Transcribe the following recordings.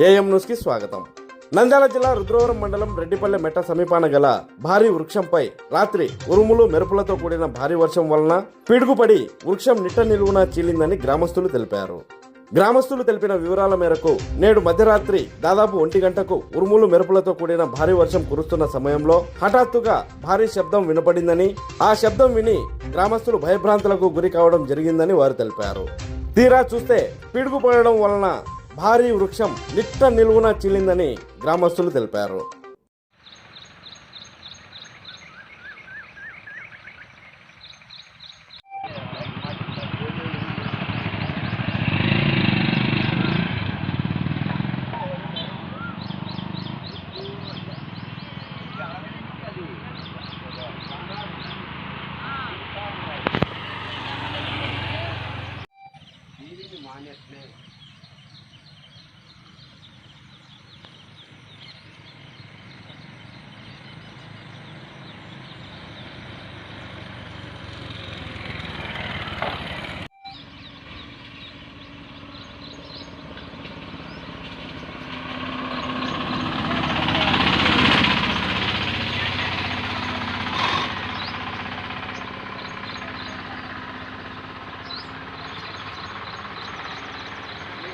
AM న్యూస్కి స్వాగతం. నంద్యాల జిల్లా రుద్రవరం మండలం రెడ్డిపల్లె మెట్ట సమీపాన గల భారీ వృక్షంపై రాత్రి ఉరుములు మెరుపులతో కూడిన భారీ వర్షం వలన పిడుగుపడి వృక్షం నిట్ట నిలువున చీలిందని గ్రామస్తులు తెలిపారు. గ్రామస్తులు తెలిపిన వివరాల మేరకు నేడు మధ్యరాత్రి దాదాపు ఒంటి గంటకు ఉరుములు మెరుపులతో కూడిన భారీ వర్షం కురుస్తున్న సమయంలో హఠాత్తుగా భారీ శబ్దం వినపడిందని ఆ శబ్దం విని గ్రామస్తులు భయభ్రాంతులకు గురి కావడం జరిగిందని వారు తెలిపారు. తీరా చూస్తే పిడుగు పడడం వలన భారీ వృక్షం నిట్ట నిలువున చీలిందని గ్రామస్తులు తెలిపారు.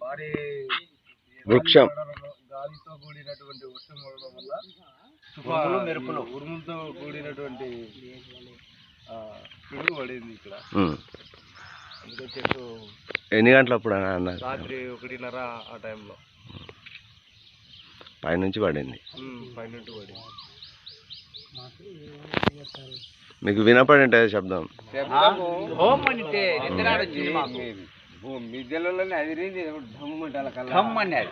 భారీ వృక్షం. గాలితో కూడినటువంటి వర్షం పడడం వల్ల ఉరుములు మెరుపులు ఉరుములతో కూడినటువంటి ఆ, పిడుగు పడింది ఇక్కడ. అందుకే చెట్టు ఎన్ని గంటలప్పుడు అన్నారు? రాత్రి ఒకటిన్నర ఆ టైంలో. పైనుంచి పడింది. పడింది. మీకు వినపడింటే శబ్దం. హోమ్ అంటే మిద్దెలలోనే అదిరింది. ఢమ్ మంటాల కల్లా అది.